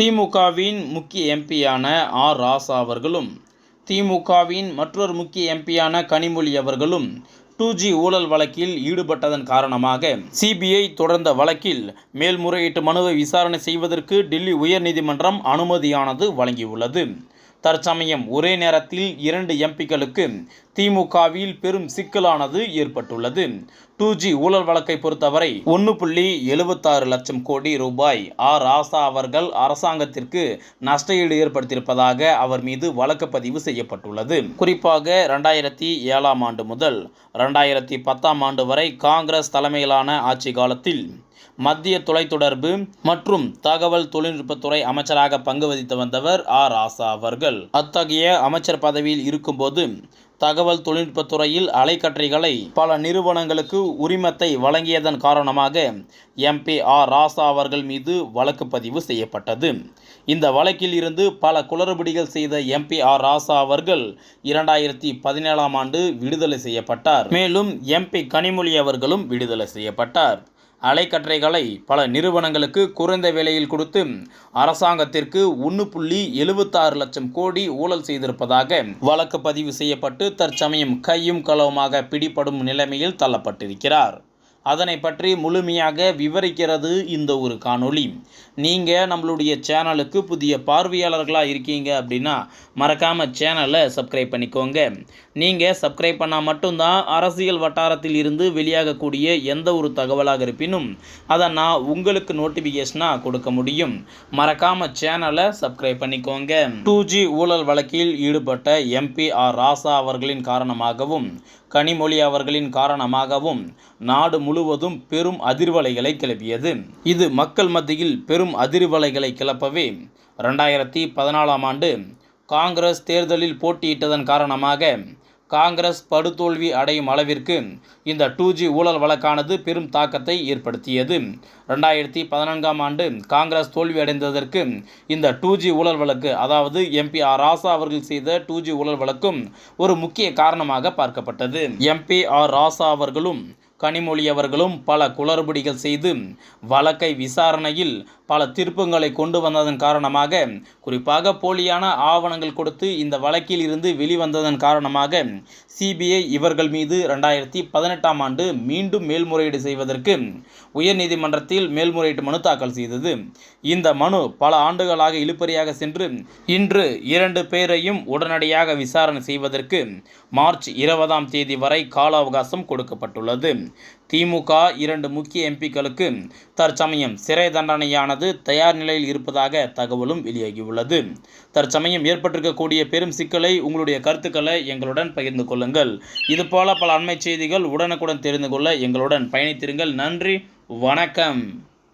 திமுகவின் முக்கிய எம்பியான ஆர். ராசா அவர்களும் திமுகவின் மற்றொரு முக்கிய எம்பியான கனிமொழி அவர்களும் டூ ஜி ஊழல் வழக்கில் ஈடுபட்டதன் காரணமாக சிபிஐ தொடர்ந்த வழக்கில் மேல்முறையீட்டு மனுவை விசாரணை செய்வதற்கு டெல்லி உயர்நீதிமன்றம் அனுமதியானது வழங்கியுள்ளது. தற்சமயம் ஒரே நேரத்தில் இரண்டு எம்பிக்களுக்கு திமுகவில் பெரும் சிக்கலானது ஏற்பட்டுள்ளது. டூ ஜி ஊழல் வழக்கை பொறுத்தவரை ஒன்று புள்ளி எழுபத்தாறு லட்சம் கோடி ரூபாய் ஆர் ராசா அவர்கள் அரசாங்கத்திற்கு நஷ்டஈடு ஏற்படுத்தியிருப்பதாக அவர் மீது வழக்கு பதிவு செய்யப்பட்டுள்ளது. குறிப்பாக ரெண்டாயிரத்தி ஏழாம் ஆண்டு முதல் ரெண்டாயிரத்தி பத்தாம் ஆண்டு வரை காங்கிரஸ் தலைமையிலான ஆட்சி காலத்தில் மத்திய தொலைத்தொடர்பு மற்றும் தகவல் தொழில்நுட்பத்துறை அமைச்சராக பங்கு வகித்து வந்தவர் ஆர். ராசா அவர்கள். அத்தகைய அமைச்சர் பதவியில் இருக்கும்போது தகவல் தொழில்நுட்பத்துறையில் அலைக்கற்றைகளை பல நிறுவனங்களுக்கு உரிமத்தை வழங்கியதன் காரணமாக எம்பி ஆர். ராசா அவர்கள் மீது வழக்கு பதிவு செய்யப்பட்டது. இந்த வழக்கில் இருந்து பல குளறுபடிகள் செய்த எம்பி ஆர். ராசா அவர்கள் இரண்டாயிரத்தி பதினேழாம் ஆண்டு விடுதலை செய்யப்பட்டார். மேலும் எம்பி கனிமொழி அவர்களும் விடுதலை செய்யப்பட்டார். அலைக்கற்றைகளை பல நிறுவனங்களுக்கு குறைந்த விலையில் கொடுத்து அரசாங்கத்திற்கு ஒன்று புள்ளி எழுபத்தாறு லட்சம் கோடி ஊழல் செய்திருப்பதாக வழக்கு பதிவு செய்யப்பட்டு தற்சமயம் கையும் களவுமாக பிடிபடும் நிலைமையில் தள்ளப்பட்டிருக்கிறார். அதனை பற்றி முழுமையாக விவரிக்கிறது இந்த ஒரு காணொளி. நீங்கள் நம்மளுடைய சேனலுக்கு புதிய பார்வையாளர்களாக இருக்கீங்க அப்படின்னா மறக்காமல் சேனலை சப்ஸ்கிரைப் பண்ணிக்கோங்க. நீங்கள் சப்ஸ்கிரைப் பண்ணால் மட்டும்தான் அரசியல் வட்டாரத்தில் இருந்து வெளியாகக்கூடிய எந்த ஒரு தகவலாக இருப்பினும் அதை நான் உங்களுக்கு நோட்டிஃபிகேஷனாக கொடுக்க முடியும். மறக்காமல் சேனலை சப்ஸ்கிரைப் பண்ணிக்கோங்க. டூ ஜி ஊழல் வழக்கில் ஈடுபட்ட எம்பி ஆர் ராசா அவர்களின் காரணமாகவும் கனிமொழி அவர்களின் காரணமாகவும் நாடு முழுவதும் பெரும் அதிர்வலைகளை கிளப்பியது. இது மக்கள் மத்தியில் பெரும் அதிர்வலைகளை கிளப்பவே ரெண்டாயிரத்தி பதினாலாம் ஆண்டு காங்கிரஸ் தேர்தலில் போட்டியிட்டதன் காரணமாக காங்கிரஸ் படுதோல்வி அடையும் அளவிற்கு இந்த டூ ஜி ஊழல் வழக்கானது பெரும் தாக்கத்தை ஏற்படுத்தியது. ரெண்டாயிரத்தி பதினான்காம் ஆண்டு காங்கிரஸ் தோல்வி அடைந்ததற்கு இந்த டூ ஜி ஊழல் வழக்கு அதாவது எம்பி ஆர் ராசா அவர்கள் செய்த டூ ஜி ஊழல் வழக்கும் ஒரு முக்கிய காரணமாக பார்க்கப்பட்டது. எம்பி ஆர் ராசா அவர்களும் கனிமொழி அவர்களும் பல குளறுபடிகள் செய்து வழக்கை விசாரணையில் பல திருப்பங்களை கொண்டு வந்ததன் காரணமாக குறிப்பாக போலியான ஆவணங்கள் கொடுத்து இந்த வழக்கில் இருந்து வெளிவந்ததன் காரணமாக சிபிஐ இவர்கள் மீது ரெண்டாயிரத்தி பதினெட்டாம் ஆண்டு மீண்டும் மேல்முறையீடு செய்வதற்கு உயர்நீதிமன்றத்தில் மேல்முறையீட்டு மனு தாக்கல் செய்தது. இந்த மனு பல ஆண்டுகளாக இழுப்பறியாக சென்று இன்று இரண்டு பேரையும் உடனடியாக விசாரணை செய்வதற்கு மார்ச் இருபதாம் தேதி வரை கால அவகாசம் கொடுக்கப்பட்டுள்ளது. திமுக இரண்டு முக்கிய எம்பிக்களுக்கு தற்சமயம் சிறை தண்டனையானது தயார் நிலையில் இருப்பதாக தகவலும் வெளியாகியுள்ளது. தற்சமயம் ஏற்பட்டிருக்கக்கூடிய பெரும் சிக்கலை உங்களுடைய கருத்துக்களை எங்களுடன் பகிர்ந்து கொள்ளுங்கள். இதுபோல பல அண்மை செய்திகள் உடனுக்குடன் தெரிந்து கொள்ள எங்களுடன் பயணித்திருங்கள். நன்றி வணக்கம்.